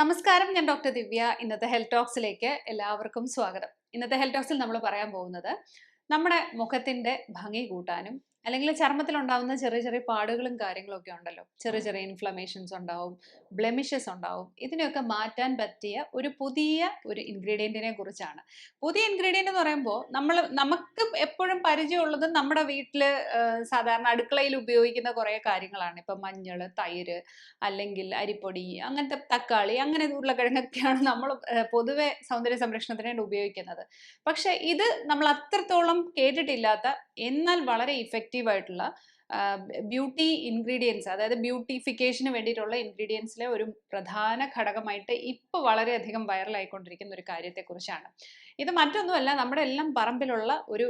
നമസ്കാരം ഞാൻ ഡോക്ടർ ദിവ്യ. ഇന്നത്തെ ഹെൽത്ത് ടോക്സിലേക്ക് എല്ലാവർക്കും സ്വാഗതം. ഇന്നത്തെ ഹെൽത്ത് ടോക്സിൽ നമ്മൾ പറയാൻ പോകുന്നത് നമ്മുടെ മുഖത്തിന്റെ ഭംഗി കൂട്ടാനും അല്ലെങ്കിൽ ചർമ്മത്തിൽ ഉണ്ടാവുന്ന ചെറിയ ചെറിയ പാടുകളും കാര്യങ്ങളും ഒക്കെ ഉണ്ടല്ലോ. ചെറിയ ചെറിയ ഇൻഫ്ലമേഷൻസ് ഉണ്ടാവും ബ്ലെമിഷസ് ഉണ്ടാവും. ഇതിനെയൊക്കെ മാറ്റാൻ പറ്റിയ ഒരു പുതിയ ഒരു ഇൻഗ്രീഡിയന്റിനെ കുറിച്ചാണ്. പുതിയ ഇൻഗ്രീഡിയന്റ് എന്ന് പറയുമ്പോൾ നമ്മൾ നമുക്ക് എപ്പോഴും പരിചയമുള്ളത് നമ്മുടെ വീട്ടിൽ സാധാരണ അടുക്കളയിൽ ഉപയോഗിക്കുന്ന കുറേ കാര്യങ്ങളാണ്. ഇപ്പം മഞ്ഞൾ തൈര് അല്ലെങ്കിൽ അരിപ്പൊടി അങ്ങനത്തെ തക്കാളി അങ്ങനെ ഉരുളക്കിഴങ്ങൊക്കെയാണ് നമ്മൾ പൊതുവെ സൗന്ദര്യ സംരക്ഷണത്തിന് ഉപയോഗിക്കുന്നത്. പക്ഷേ ഇത് നമ്മൾ അത്രത്തോളം കേട്ടിട്ടില്ലാത്ത എന്നാൽ വളരെ ഇഫക്റ്റീവ് ആയിട്ടുള്ള ബ്യൂട്ടി ഇൻഗ്രീഡിയൻസ് അതായത് ബ്യൂട്ടിഫിക്കേഷന് വേണ്ടിയിട്ടുള്ള ഇൻഗ്രീഡിയൻസിലെ ഒരു പ്രധാന ഘടകമായിട്ട് ഇപ്പോൾ വളരെയധികം വൈറലായിക്കൊണ്ടിരിക്കുന്ന ഒരു കാര്യത്തെക്കുറിച്ചാണ്. ഇത് മറ്റൊന്നുമല്ല നമ്മുടെ എല്ലാം പറമ്പിലുള്ള ഒരു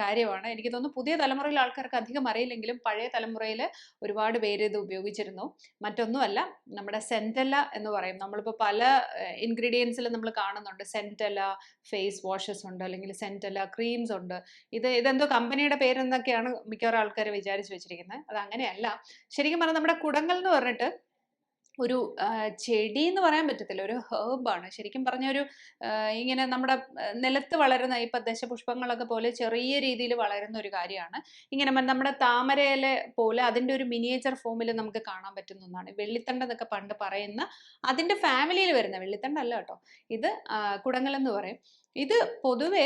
കാര്യമാണ്. എനിക്ക് തോന്നുന്നു പുതിയ തലമുറയിൽ ആൾക്കാർക്ക് അധികം അറിയില്ലെങ്കിലും പഴയ തലമുറയിൽ ഒരുപാട് പേര് ഇത് ഉപയോഗിച്ചിരുന്നു. മറ്റൊന്നുമല്ല നമ്മുടെ സെന്റല എന്ന് പറയും. നമ്മളിപ്പോൾ പല ഇൻഗ്രീഡിയൻസിൽ നമ്മൾ കാണുന്നുണ്ട്. സെന്റല ഫേസ് വാഷസ് ഉണ്ട് അല്ലെങ്കിൽ സെന്റല ക്രീംസ് ഉണ്ട്. ഇത് ഇതെന്തോ കമ്പനിയുടെ പേരെന്നൊക്കെയാണ് മിക്കവാറും ആൾക്കാർ വിചാരിച്ചു വെച്ചിരിക്കുന്നത്. അത് അങ്ങനെയല്ല ശരിക്കും പറഞ്ഞാൽ നമ്മുടെ കുടങ്ങൾ എന്ന് പറഞ്ഞിട്ട് ഒരു ചെടി എന്ന് പറയാൻ പറ്റത്തില്ല. ഒരു ഹേർബാണ് ശരിക്കും പറഞ്ഞ ഒരു ഇങ്ങനെ നമ്മുടെ നിലത്ത് വളരുന്ന ഇപ്പൊ ദശപുഷ്പങ്ങളൊക്കെ പോലെ ചെറിയ രീതിയിൽ വളരുന്ന ഒരു കാര്യമാണ്. ഇങ്ങനെ നമ്മുടെ താമരയിലെ പോലെ അതിന്റെ ഒരു മിനിയേച്ചർ ഫോമിൽ നമുക്ക് കാണാൻ പറ്റുന്ന ഒന്നാണ്. വെള്ളിത്തണ്ട എന്നൊക്കെ പണ്ട് പറയുന്ന അതിന്റെ ഫാമിലിയിൽ വരുന്ന വെള്ളിത്തണ്ടല്ല കേട്ടോ. ഇത് കുടങ്ങൾ എന്ന് പറയും. ഇത് പൊതുവെ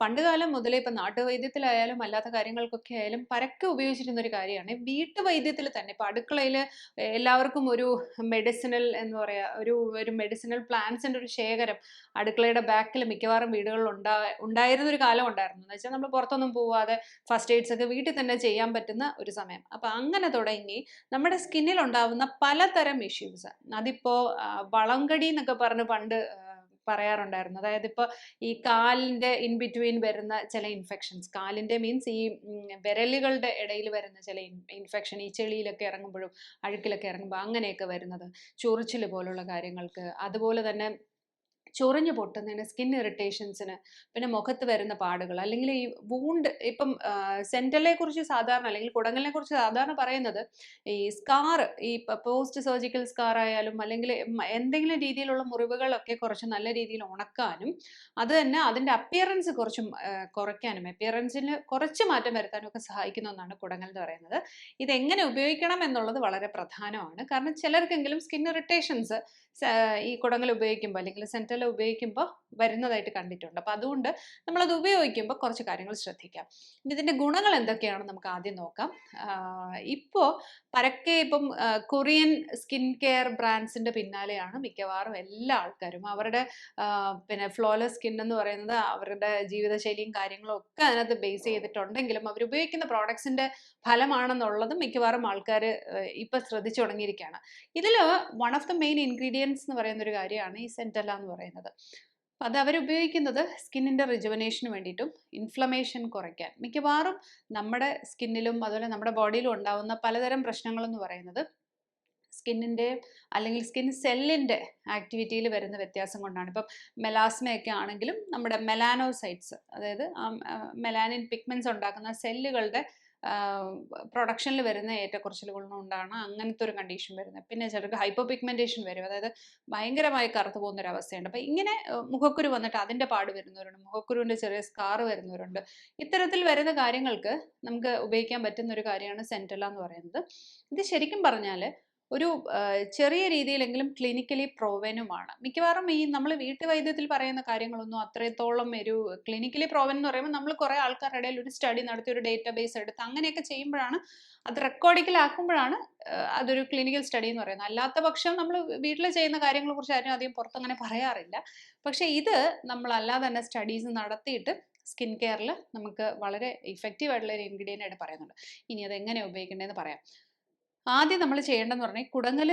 പണ്ടുകാലം മുതലേ ഇപ്പൊ നാട്ടുവൈദ്യത്തിലായാലും അല്ലാത്ത കാര്യങ്ങൾക്കൊക്കെ ആയാലും പരക്കെ ഉപയോഗിച്ചിരുന്ന ഒരു കാര്യമാണ്. വീട്ടുവൈദ്യത്തിൽ തന്നെ ഇപ്പൊ അടുക്കളയിൽ എല്ലാവർക്കും ഒരു മെഡിസിനൽ എന്ന് പറയാ ഒരു ഒരു മെഡിസിനൽ പ്ലാന്റ്സിന്റെ ഒരു ശേഖരം അടുക്കളയുടെ ബാക്കിൽ മിക്കവാറും വീടുകളിൽ ഉണ്ടാ ഉണ്ടായിരുന്ന ഒരു കാലം ഉണ്ടായിരുന്നു. എന്ന് വെച്ചാൽ നമ്മൾ പുറത്തൊന്നും പോവാതെ ഫസ്റ്റ് എയ്ഡ്സ് ഒക്കെ വീട്ടിൽ തന്നെ ചെയ്യാൻ പറ്റുന്ന ഒരു സമയം. അപ്പൊ അങ്ങനെ തുടങ്ങി നമ്മുടെ സ്കിന്നിൽ ഉണ്ടാവുന്ന പലതരം ഇഷ്യൂസ് അതിപ്പോ വളംകടി വളങ്കടി എന്നൊക്കെ പറഞ്ഞ് പണ്ട് പറയാറുണ്ടായിരുന്നു. അതായത് ഇപ്പോൾ ഈ കാലിന്റെ ഇൻ ബിറ്റ്വീൻ വരുന്ന ചില ഇൻഫെക്ഷൻസ് കാലിന്റെ മീൻസ് ഈ വിരലുകളുടെ ഇടയിൽ വരുന്ന ചില ഇൻഫെക്ഷൻ ഈ ചെളിയിലൊക്കെ ഇറങ്ങുമ്പോഴും അഴുക്കിലൊക്കെ ഇറങ്ങുമ്പോൾ അങ്ങനെയൊക്കെ വരുന്നത്. ചൊറിച്ചിൽ പോലുള്ള കാര്യങ്ങൾക്ക് അതുപോലെ തന്നെ ചൊറിഞ്ഞു പൊട്ടുന്നതിന് സ്കിൻ ഇറിറ്റേഷൻസിന് പിന്നെ മുഖത്ത് വരുന്ന പാടുകൾ അല്ലെങ്കിൽ ഈ വൂണ്ട് ഇപ്പം സെന്റലിനെ കുറിച്ച് സാധാരണ അല്ലെങ്കിൽ കുടങ്ങലിനെ കുറിച്ച് സാധാരണ പറയുന്നത് ഈ സ്കാർ ഈ പോസ്റ്റ് സർജിക്കൽ സ്കാർ ആയാലും അല്ലെങ്കിൽ എന്തെങ്കിലും രീതിയിലുള്ള മുറിവുകളൊക്കെ കുറച്ച് നല്ല രീതിയിൽ ഉണക്കാനും അത് തന്നെ അതിന്റെ അപ്പിയറൻസ് കുറച്ച് കുറയ്ക്കാനും അപ്പിയറൻസിന് കുറച്ച് മാറ്റം വരുത്താനും ഒക്കെ സഹായിക്കുന്ന ഒന്നാണ് കുടങ്ങൽ എന്ന് പറയുന്നത്. ഇതെങ്ങനെ ഉപയോഗിക്കണം എന്നുള്ളത് വളരെ പ്രധാനമാണ്. കാരണം ചിലർക്കെങ്കിലും സ്കിൻ ഇറിറ്റേഷൻസ് ഈ കുടങ്ങൽ ഉപയോഗിക്കുമ്പോൾ അല്ലെങ്കിൽ സെന്റൽ ഉപയോഗിക്കുമ്പോൾ വരുന്നതായിട്ട് കണ്ടിട്ടുണ്ട്. അപ്പോൾ അതുകൊണ്ട് നമ്മളത് ഉപയോഗിക്കുമ്പോൾ കുറച്ച് കാര്യങ്ങൾ ശ്രദ്ധിക്കാം. ഇതിന്റെ ഗുണങ്ങൾ എന്തൊക്കെയാണ് നമുക്ക് ആദ്യം നോക്കാം. ഇപ്പോൾ പരക്കെ ഇപ്പം കൊറിയൻ സ്കിൻ കെയർ ബ്രാൻഡ്സിന്റെ പിന്നാലെയാണ് മിക്കവാറും എല്ലാ ആൾക്കാരും അവരുടെ പിന്നെ ഫ്ലോലെസ് സ്കിൻ എന്ന് പറയുന്നത് അവരുടെ ജീവിതശൈലിയും കാര്യങ്ങളും ഒക്കെ അതിനകത്ത് ബേസ് ചെയ്തിട്ടുണ്ടെങ്കിലും അവർ ഉപയോഗിക്കുന്ന പ്രോഡക്ട്സിന്റെ ഫലമാണെന്നുള്ളതും മിക്കവാറും ആൾക്കാർ ഇപ്പം ശ്രദ്ധിച്ചു തുടങ്ങിയിരിക്കുകയാണ്. ഇതിൽ one of the main ingredients എന്ന് പറയുന്ന ഒരു കാര്യമാണ് ഈ സെന്റല എന്ന് പറയുന്നത്. അപ്പം അത് അവരുപയോഗിക്കുന്നത് സ്കിന്നിന്റെ റിജുവനേഷന് വേണ്ടിയിട്ടും ഇൻഫ്ലമേഷൻ കുറയ്ക്കാൻ. മിക്കവാറും നമ്മുടെ സ്കിന്നിലും അതുപോലെ നമ്മുടെ ബോഡിയിലും ഉണ്ടാവുന്ന പലതരം പ്രശ്നങ്ങളെന്ന് പറയുന്നത് സ്കിന്നിന്റെ അല്ലെങ്കിൽ സ്കിൻ സെല്ലിന്റെ ആക്ടിവിറ്റിയിൽ വരുന്ന വ്യത്യാസം കൊണ്ടാണ്. ഇപ്പം മെലാസ്മയൊക്കെ ആണെങ്കിലും നമ്മുടെ മെലാനോസൈറ്റ്സ് അതായത് മെലാനിൻ പിഗ്മെന്റ്സ് ഉണ്ടാക്കുന്ന സെല്ലുകളുടെ പ്രൊഡക്ഷനിൽ വരുന്ന ഏറ്റക്കുറച്ചിലുകൾ കൊണ്ടാണ് അങ്ങനത്തെ ഒരു കണ്ടീഷൻ വരുന്നത്. പിന്നെ ചിലർക്ക് ഹൈപ്പോ പിഗ്മെന്റേഷൻ വരും. അതായത് ഭയങ്കരമായി കറുത്തു പോകുന്ന ഒരു അവസ്ഥയുണ്ട്. അപ്പം ഇങ്ങനെ മുഖക്കുരു വന്നിട്ട് അതിന്റെ പാട് വരുന്നവരുണ്ട്. മുഖക്കുരുവിന്റെ ചെറിയ സ്കാർ വരുന്നവരുണ്ട്. ഇത്തരത്തിൽ വരുന്ന കാര്യങ്ങൾക്ക് നമുക്ക് ഉപയോഗിക്കാൻ പറ്റുന്ന ഒരു കാര്യമാണ് സെന്റല എന്ന് പറയുന്നത്. ഇത് ശരിക്കും പറഞ്ഞാൽ ഒരു ചെറിയ രീതിയിലെങ്കിലും ക്ലിനിക്കലി പ്രോവനുമാണ് മിക്കവാറും ഈ നമ്മൾ വീട്ടുവൈദ്യത്തിൽ പറയുന്ന കാര്യങ്ങളൊന്നും അത്രത്തോളം ഒരു ക്ലിനിക്കലി പ്രോവൻ എന്ന് പറയുമ്പോൾ നമ്മൾ കുറേ ആൾക്കാരുടെ ഇടയിൽ ഒരു സ്റ്റഡി നടത്തി ഒരു ഡേറ്റാബേസ് എടുത്ത് അങ്ങനെയൊക്കെ ചെയ്യുമ്പോഴാണ് അത് റെക്കോർഡിക്കലാക്കുമ്പോഴാണ് അതൊരു ക്ലിനിക്കൽ സ്റ്റഡി എന്ന് പറയുന്നത്. അല്ലാത്ത പക്ഷം നമ്മൾ വീട്ടിൽ ചെയ്യുന്ന കാര്യങ്ങളെ കുറിച്ച് ആരും അധികം പുറത്തങ്ങനെ പറയാറില്ല. പക്ഷേ ഇത് നമ്മൾ അല്ലാതെ തന്നെ സ്റ്റഡീസ് നടത്തിയിട്ട് സ്കിൻ കെയറിൽ നമുക്ക് വളരെ ഇഫക്റ്റീവ് ആയിട്ടുള്ള ഒരു ഇൻഗ്രീഡിയന്റ് ആയിട്ട് പറയുന്നുണ്ട്. ഇനി അത് എങ്ങനെ ഉപയോഗിക്കേണ്ടതെന്ന് പറയാം. ആദ്യം നമ്മൾ ചെയ്യേണ്ടതെന്ന് പറഞ്ഞാൽ കുടങ്ങൽ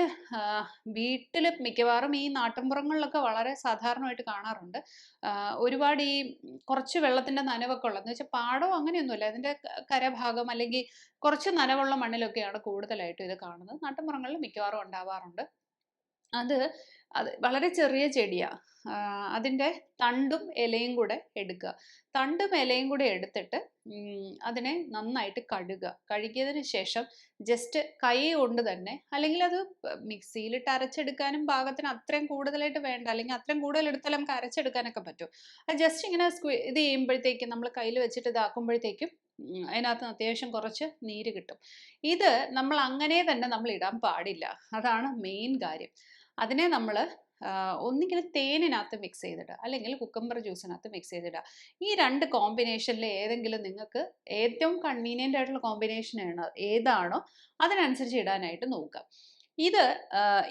വീട്ടിൽ മിക്കവാറും ഈ നാട്ടിൻപുറങ്ങളിലൊക്കെ വളരെ സാധാരണമായിട്ട് കാണാറുണ്ട്. ഒരുപാട് ഈ കുറച്ച് വെള്ളത്തിന്റെ നനവൊക്കെ ഉള്ളത്. എന്ന് വെച്ചാൽ പാടവും അങ്ങനെയൊന്നുമില്ല. അതിന്റെ കരഭാഗം അല്ലെങ്കിൽ കുറച്ച് നനവുള്ള മണ്ണിലൊക്കെയാണ് കൂടുതലായിട്ടും ഇത് കാണുന്നത്. നാട്ടിൻപുറങ്ങളിൽ മിക്കവാറും ഉണ്ടാവാറുണ്ട്. അത് അത് വളരെ ചെറിയ ചെടിയാ. ആ, അതിന്റെ തണ്ടും ഇലയും കൂടെ എടുക്കുക. തണ്ടും ഇലയും കൂടെ എടുത്തിട്ട് അതിനെ നന്നായിട്ട് കഴുകുക. കഴുകിയതിന് ശേഷം ജസ്റ്റ് കൈ കൊണ്ട് തന്നെ അല്ലെങ്കിൽ അത് മിക്സിയിലിട്ട് അരച്ചെടുക്കാനും പാകത്തിന് അത്രയും കൂടുതലായിട്ട് വേണ്ട അല്ലെങ്കിൽ അത്രയും കൂടുതൽ എടുത്താൽ നമുക്ക് അരച്ചെടുക്കാനൊക്കെ പറ്റും. അത് ജസ്റ്റ് ഇങ്ങനെ ഇത് ചെയ്യുമ്പോഴത്തേക്കും നമ്മൾ കയ്യിൽ വെച്ചിട്ട് ഇതാക്കുമ്പോഴത്തേക്കും അതിനകത്ത് അത്യാവശ്യം കുറച്ച് നീര് കിട്ടും. ഇത് നമ്മൾ അങ്ങനെ തന്നെ നമ്മൾ ഇടാൻ പാടില്ല. അതാണ് മെയിൻ കാര്യം. അതിനെ നമ്മൾ ഒന്നിങ്ങനെ തേനിനകത്ത് മിക്സ് ചെയ്തിടുക. അല്ലെങ്കിൽ കുക്കമ്പർ ജ്യൂസിനകത്ത് മിക്സ് ചെയ്തിടുക. ഈ രണ്ട് കോമ്പിനേഷനിൽ ഏതെങ്കിലും നിങ്ങൾക്ക് ഏറ്റവും കൺവീനിയന്റ് ആയിട്ടുള്ള കോമ്പിനേഷൻ ഏതാണോ അതിനനുസരിച്ച് ഇടാനായിട്ട് നോക്കുക. ഇത്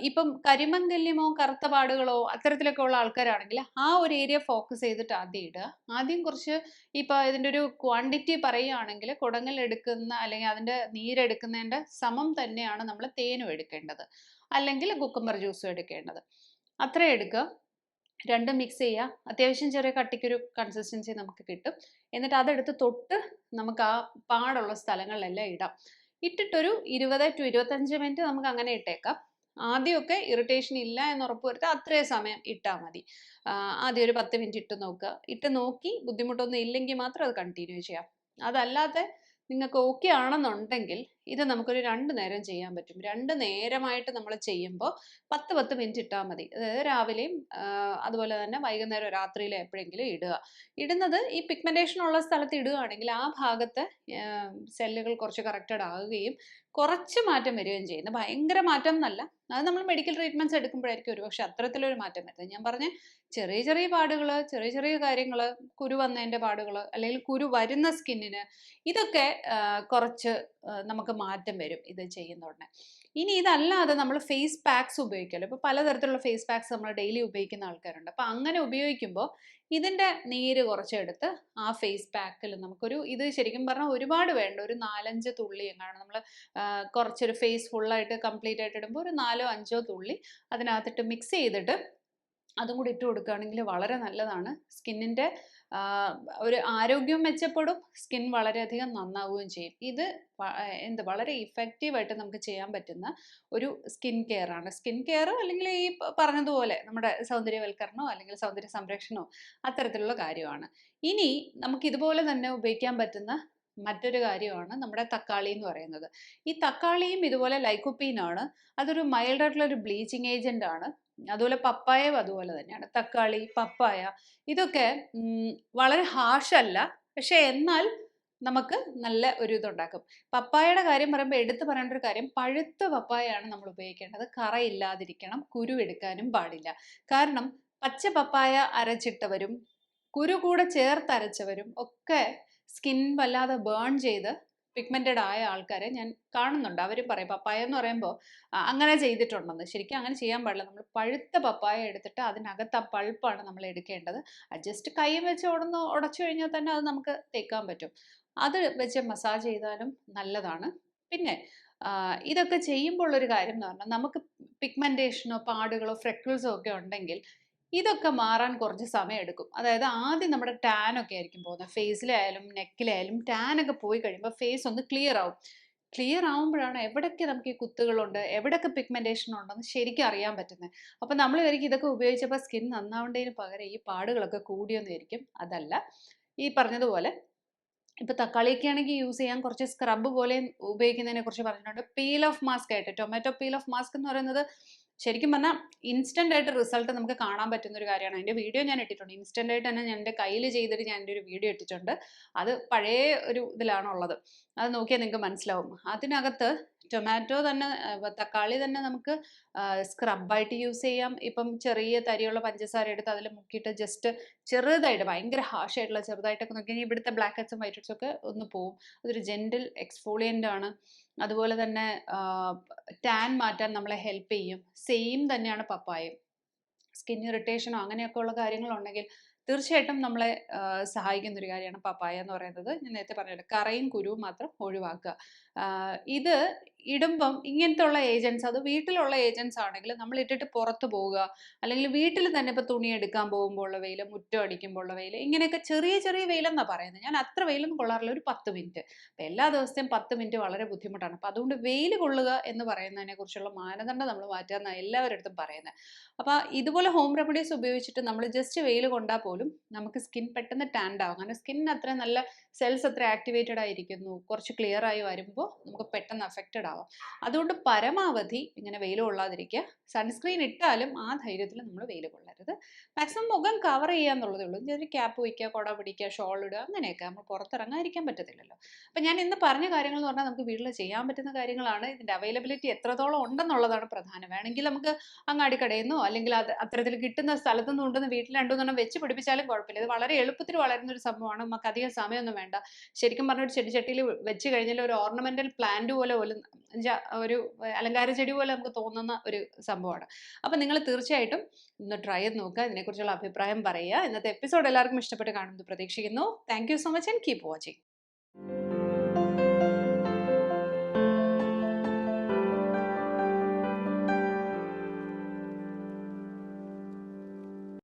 ഇപ്പം കരിമങ്കല്യമോ കറുത്ത പാടുകളോ അത്തരത്തിലൊക്കെ ഉള്ള ആൾക്കാരാണെങ്കിൽ ആ ഒരു ഏരിയ ഫോക്കസ് ചെയ്തിട്ട് ആദ്യം ഇടുക. ആദ്യം കുറച്ച് ഇപ്പോൾ ഇതിന്റെ ഒരു ക്വാണ്ടിറ്റി പറയുകയാണെങ്കിൽ കുടങ്ങൽ എടുക്കുന്ന അല്ലെങ്കിൽ അതിന്റെ നീരെടുക്കുന്നതിന്റെ സമം തന്നെയാണ് നമ്മൾ തേനും എടുക്കേണ്ടത്. അല്ലെങ്കിൽ കുക്കുംബർ ജ്യൂസും എടുക്കേണ്ടത്. അത്ര എടുക്കുക. രണ്ടും മിക്സ് ചെയ്യുക. അത്യാവശ്യം ചെറിയ കട്ടിക്കൊരു കൺസിസ്റ്റൻസി നമുക്ക് കിട്ടും. എന്നിട്ട് അതെടുത്ത് തൊട്ട് നമുക്ക് ആ പാടുള്ള സ്ഥലങ്ങളിലെല്ലാം ഇടാം. ഇട്ടിട്ടൊരു ഇരുപത് ടു ഇരുപത്തഞ്ച് മിനിറ്റ് നമുക്ക് അങ്ങനെ ഇട്ടേക്കാം. ആദ്യമൊക്കെ ഇറിറ്റേഷൻ ഇല്ല എന്ന് ഉറപ്പ് വരുത്തുക അത്രയും സമയം ഇട്ടാൽ മതി. ആദ്യം ഒരു പത്ത് മിനിറ്റ് ഇട്ട് നോക്കുക. ഇട്ട് നോക്കി ബുദ്ധിമുട്ടൊന്നും ഇല്ലെങ്കിൽ മാത്രം അത് കണ്ടിന്യൂ ചെയ്യാം. അതല്ലാതെ നിങ്ങൾക്ക് ഓക്കെ ആണെന്നുണ്ടെങ്കിൽ ഇത് നമുക്കൊരു രണ്ട് നേരം ചെയ്യാൻ പറ്റും. രണ്ട് നേരമായിട്ട് നമ്മൾ ചെയ്യുമ്പോൾ പത്ത് പത്ത് മിനിറ്റ് ഇട്ടാൽ മതി. അതായത് രാവിലെയും അതുപോലെ തന്നെ വൈകുന്നേരം രാത്രിയിൽ എപ്പോഴെങ്കിലും ഇടുക. ഇടുന്നത് ഈ പിഗ്മെന്റേഷൻ ഉള്ള സ്ഥലത്ത് ഇടുകയാണെങ്കിൽ ആ ഭാഗത്ത് സെല്ലുകൾ കുറച്ച് കറക്റ്റഡ് ആകുകയും കുറച്ച് മാറ്റം വരികയും ചെയ്യുന്നു ഭയങ്കര മാറ്റം എന്നല്ല അത് നമ്മൾ മെഡിക്കൽ ട്രീറ്റ്മെന്റ്സ് എടുക്കുമ്പോഴായിരിക്കും ഒരു പക്ഷെ അത്തരത്തിലൊരു മാറ്റം വരുന്നത്. ഞാൻ പറഞ്ഞ ചെറിയ ചെറിയ പാടുകൾ ചെറിയ ചെറിയ കാര്യങ്ങൾ കുരു വന്നതിന്റെ പാടുകൾ അല്ലെങ്കിൽ കുരു വരുന്ന സ്കിന്നിന് ഇതൊക്കെ കുറച്ച് നമുക്ക് മാറ്റം വരും ഇത് ചെയ്യുന്ന ഉടനെ. ഇനി ഇതല്ലാതെ നമ്മൾ ഫേസ് പാക്സ് ഉപയോഗിക്കുമല്ലോ ഇപ്പോൾ പലതരത്തിലുള്ള ഫേസ് പാക്സ് നമ്മൾ ഡെയിലി ഉപയോഗിക്കുന്ന ആൾക്കാരുണ്ട്. അപ്പോൾ അങ്ങനെ ഉപയോഗിക്കുമ്പോൾ ഇതിന്റെ നീര് കുറച്ചെടുത്ത് ആ ഫേസ് പാക്കിൽ നമുക്കൊരു ഇത് ശരിക്കും പറഞ്ഞാൽ ഒരുപാട് വേണ്ട. ഒരു നാലഞ്ച് തുള്ളി എങ്ങാണ് നമ്മൾ കുറച്ചൊരു ഫേസ് ഫുള്ളായിട്ട് കംപ്ലീറ്റ് ആയിട്ട് ഇടുമ്പോൾ ഒരു നാലോ അഞ്ചോ തുള്ളി അതിനകത്തിട്ട് മിക്സ് ചെയ്തിട്ട് അതും കൂടി ഇട്ട് കൊടുക്കുകയാണെങ്കിൽ വളരെ നല്ലതാണ്. സ്കിന്നിന്റെ ഒരു ആരോഗ്യവും മെച്ചപ്പെടും സ്കിൻ വളരെയധികം നന്നാവുകയും ചെയ്യും. ഇത് എന്താ വളരെ ഇഫക്റ്റീവായിട്ട് നമുക്ക് ചെയ്യാൻ പറ്റുന്ന ഒരു സ്കിൻ കെയർ ആണ്. സ്കിൻ കെയർ അല്ലെങ്കിൽ ഈ പറഞ്ഞതുപോലെ നമ്മുടെ സൗന്ദര്യവൽക്കരണമോ അല്ലെങ്കിൽ സൗന്ദര്യ സംരക്ഷണമോ അത്തരത്തിലുള്ള കാര്യമാണ്. ഇനി നമുക്ക് ഇതുപോലെ തന്നെ ഉപയോഗിക്കാൻ പറ്റുന്ന മറ്റൊരു കാര്യമാണ് നമ്മുടെ തക്കാളി എന്ന് പറയുന്നത്. ഈ തക്കാളിയും ഇതുപോലെ ലൈക്കോപ്പീനാണ് അതൊരു മൈൽഡ് ആയിട്ടുള്ള ഒരു ബ്ലീച്ചിങ് ഏജന്റ് ആണ്. അതുപോലെ പപ്പായയും അതുപോലെ തന്നെയാണ്. തക്കാളി പപ്പായ ഇതൊക്കെ വളരെ വളരെ ഹാർഷല്ല പക്ഷെ എന്നാൽ നമുക്ക് നല്ല ഒരു ഇതുണ്ടാക്കും. പപ്പായയുടെ കാര്യം പറയുമ്പോൾ എടുത്തു പറയേണ്ട ഒരു കാര്യം പഴുത്ത പപ്പായയാണ് നമ്മൾ ഉപയോഗിക്കേണ്ടത്. കറയില്ലാതിരിക്കണം കുരു എടുക്കാനും പാടില്ല. കാരണം പച്ച പപ്പായ അരച്ചിട്ടവരും കുരു കൂടെ ചേർത്ത് അരച്ചവരും ഒക്കെ സ്കിൻ വല്ലാതെ ബേൺ ചെയ്ത് പിഗ്മെന്റഡ് ആയ ആൾക്കാരെ ഞാൻ കാണുന്നുണ്ട്. അവർ പറയും പപ്പായ എന്ന് പറയുമ്പോൾ അങ്ങനെ ചെയ്തിട്ടുണ്ടെന്ന്. ശരിക്കും അങ്ങനെ ചെയ്യാൻ പാടില്ല. നമ്മൾ പഴുത്ത പപ്പായ എടുത്തിട്ട് അതിനകത്ത് ആ പൾപ്പാണ് നമ്മൾ എടുക്കേണ്ടത്. ജസ്റ്റ് കൈ വെച്ച് ഉടന്ന് ഉടച്ചു കഴിഞ്ഞാൽ തന്നെ അത് നമുക്ക് തേക്കാൻ പറ്റും. അത് വെച്ച് മസാജ് ചെയ്താലും നല്ലതാണ്. പിന്നെ ഇതൊക്കെ ചെയ്യുമ്പോൾ ഒരു കാര്യം എന്ന് പറഞ്ഞാൽ നമുക്ക് പിഗ്മെന്റേഷനോ പാടുകളോ ഫ്രെക്കിൾസോ ഒക്കെ ഉണ്ടെങ്കിൽ ഇതൊക്കെ മാറാൻ കുറച്ച് സമയം എടുക്കും അതായത് ആദ്യം നമ്മുടെ ടാൻ ഒക്കെ ആയിരിക്കും പോകുന്നത് ഫേസിലായാലും നെക്കിലായാലും ടാൻ ഒക്കെ പോയി കഴിയുമ്പോൾ ഫേസ് ഒന്ന് ക്ലിയർ ആവും. ക്ലിയർ ആവുമ്പോഴാണ് എവിടെയൊക്കെ നമുക്ക് ഈ കുത്തുകളുണ്ട് എവിടെയൊക്കെ പിഗ്മെന്റേഷൻ ഉണ്ടെന്ന് ശരിക്കും അറിയാൻ പറ്റുന്നത് അപ്പം നമ്മൾ വിചാരിക്കും ഇതൊക്കെ ഉപയോഗിച്ചപ്പോൾ സ്കിൻ നന്നാവേണ്ടതിന് പകരം ഈ പാടുകളൊക്കെ കൂടിയൊന്നായിരിക്കും. അതല്ല. ഈ പറഞ്ഞതുപോലെ ഇപ്പൊ തക്കാളിയൊക്കെ ആണെങ്കിൽ യൂസ് ചെയ്യാൻ കുറച്ച് സ്ക്രബ് പോലെ ഉപയോഗിക്കുന്നതിനെ കുറിച്ച് പറഞ്ഞിട്ടുണ്ട്. പീൽ ഓഫ് മാസ്ക് ആയിട്ട്. ടൊമാറ്റോ പീൽ ഓഫ് മാസ്ക് എന്ന് പറയുന്നത് ശരിക്കും പറഞ്ഞാൽ ഇൻസ്റ്റന്റ് ആയിട്ട് റിസൾട്ട് നമുക്ക് കാണാൻ പറ്റുന്ന ഒരു കാര്യമാണ്. അതിന്റെ വീഡിയോ ഞാൻ ഇട്ടിട്ടുണ്ട്. ഇൻസ്റ്റന്റ് ആയിട്ട് തന്നെ ഞാൻ എന്റെ കയ്യിൽ ചെയ്തിട്ട് ഞാൻ എന്റെ ഒരു വീഡിയോ ഇട്ടിട്ടുണ്ട്. അത് പഴയ ഒരു ഇതിലാണുള്ളത്. അത് നോക്കിയാൽ നിങ്ങൾക്ക് മനസ്സിലാവും. അതിനകത്ത് ടൊമാറ്റോ തന്നെ തക്കാളി തന്നെ നമുക്ക് സ്ക്രബായിട്ട് യൂസ് ചെയ്യാം. ഇപ്പം ചെറിയ തരിയുള്ള പഞ്ചസാര എടുത്ത് അതിൽ മുക്കിയിട്ട് ജസ്റ്റ് ചെറുതായിട്ട് ഭയങ്കര ഹാഷ് ആയിട്ടുള്ള ചെറുതായിട്ടൊക്കെ നോക്കി കഴിഞ്ഞാൽ ഇവിടുത്തെ ബ്ലാക്ക് ഹെഡ്സും വൈറ്റ് ഹെഡ്സും ഒക്കെ ഒന്ന് പോവും. അതൊരു ജെന്റിൽ എക്സ്ഫോളിയന്റ് ആണ്. അതുപോലെ തന്നെ ടാൻ മാറ്റാൻ നമ്മളെ ഹെൽപ്പ് ചെയ്യും. സെയിം തന്നെയാണ് പപ്പായും സ്കിൻ ഇറിറ്റേഷനോ അങ്ങനെയൊക്കെ ഉള്ള കാര്യങ്ങളുണ്ടെങ്കിൽ തീർച്ചയായിട്ടും നമ്മളെ സഹായിക്കുന്ന ഒരു കാര്യമാണ് പപ്പായ എന്ന് പറയുന്നത്. ഞാൻ നേരത്തെ പറഞ്ഞത് കറയും കുരുവും മാത്രം ഒഴിവാക്കുക. ഇത് ഇടുമ്പം ഇങ്ങനത്തെ ഉള്ള ഏജൻസ് അത് വീട്ടിലുള്ള ഏജൻസ് ആണെങ്കിൽ നമ്മൾ ഇട്ടിട്ട് പുറത്ത് പോവുക. അല്ലെങ്കിൽ വീട്ടിൽ തന്നെ ഇപ്പോൾ തുണി എടുക്കാൻ പോകുമ്പോൾ ഉള്ള വെയിൽ മുറ്റം അടിക്കുമ്പോൾ ഉള്ള വെയിൽ ഇങ്ങനെയൊക്കെ ചെറിയ ചെറിയ വെയിലെന്നാണ് പറയുന്നത്. ഞാൻ അത്ര വെയിലൊന്നും കൊള്ളാറില്ല. ഒരു പത്ത് മിനിറ്റ്. അപ്പം എല്ലാ ദിവസത്തെയും പത്ത് മിനിറ്റ് വളരെ ബുദ്ധിമുട്ടാണ്. അപ്പം അതുകൊണ്ട് വെയിൽ കൊള്ളുക എന്ന് പറയുന്നതിനെ കുറിച്ചുള്ള മാനദണ്ഡം നമ്മൾ മാറ്റുക എന്നാണ് എല്ലാവരുടെ പറയുന്നത്. അപ്പോൾ ഇതുപോലെ ഹോം റെമഡീസ് ഉപയോഗിച്ചിട്ട് നമ്മൾ ജസ്റ്റ് വെയിൽ കൊണ്ടാൽ പോലും നമുക്ക് സ്കിൻ പെട്ടെന്ന് ടാൻഡ് ആവും. കാരണം സ്കിൻ നല്ല സെൽസ് അത്ര ആക്ടിവേറ്റഡ് ആയിരിക്കുന്നു. കുറച്ച് ക്ലിയർ ആയി വരുമ്പോൾ നമുക്ക് പെട്ടെന്ന് അഫക്റ്റഡ് ആവാം. അതുകൊണ്ട് പരമാവധി ഇങ്ങനെ വെയിൽ കൊള്ളാതിരിക്കുക. സൺസ്ക്രീൻ ഇട്ടാലും ആ ധൈര്യത്തിൽ നമ്മൾ വെയിൽ കൊള്ളരുത്. മാക്സിമം മുഖം കവർ ചെയ്യുക എന്നുള്ളതേ ഉള്ളൂ. ചെറിയ ക്യാപ്പ് വയ്ക്കുക കുട പിടിക്കുക ഷോൾ ഇടുക അങ്ങനെയൊക്കെ നമ്മൾ പുറത്തിറങ്ങാതിരിക്കാൻ പറ്റത്തില്ലല്ലോ. അപ്പം ഞാൻ ഇന്ന് പറഞ്ഞ കാര്യങ്ങൾ എന്ന് പറഞ്ഞാൽ നമുക്ക് വീട്ടിൽ ചെയ്യാൻ പറ്റുന്ന കാര്യങ്ങളാണ്. ഇതിന്റെ അവൈലബിലിറ്റി എത്രത്തോളം ഉണ്ടെന്നുള്ളതാണ് പ്രധാനം. വേണമെങ്കിൽ നമുക്ക് അങ്ങാടി നിന്നോ അല്ലെങ്കിൽ അത് അത്തരത്തിൽ കിട്ടുന്ന സ്ഥലത്തു നിന്ന് കൊണ്ടുവന്ന് വീട്ടിൽ രണ്ടുമൂന്നെണ്ണം വെച്ച് പിടിപ്പിച്ചാലും കുഴപ്പമില്ല. ഇത് വളരെ എളുപ്പത്തിൽ വളരുന്ന ഒരു സംഭവമാണ്. നമുക്ക് അധികം സമയമൊന്നും വേണ്ട. ശരിക്കും പറഞ്ഞ ഒരു ചെടിച്ചട്ടിയിൽ വെച്ച് കഴിഞ്ഞാൽ ഒരു ഓർണമെന്റൽ പ്ലാന്റ് പോലെ പോലും ഒരു അലങ്കാര ചെടി പോലെ നമുക്ക് തോന്നുന്ന ഒരു സംഭവമാണ്. അപ്പം നിങ്ങൾ തീർച്ചയായിട്ടും ഒന്ന് ട്രൈ ചെയ്ത് നോക്കുക ഇതിനെക്കുറിച്ചുള്ള അഭിപ്രായം പറയുക. ഇന്നത്തെ എപ്പിസോഡ് എല്ലാവർക്കും ഇഷ്ടപ്പെട്ട് കാണുമെന്ന് പ്രതീക്ഷിക്കുന്നു. Thank so much and keep watching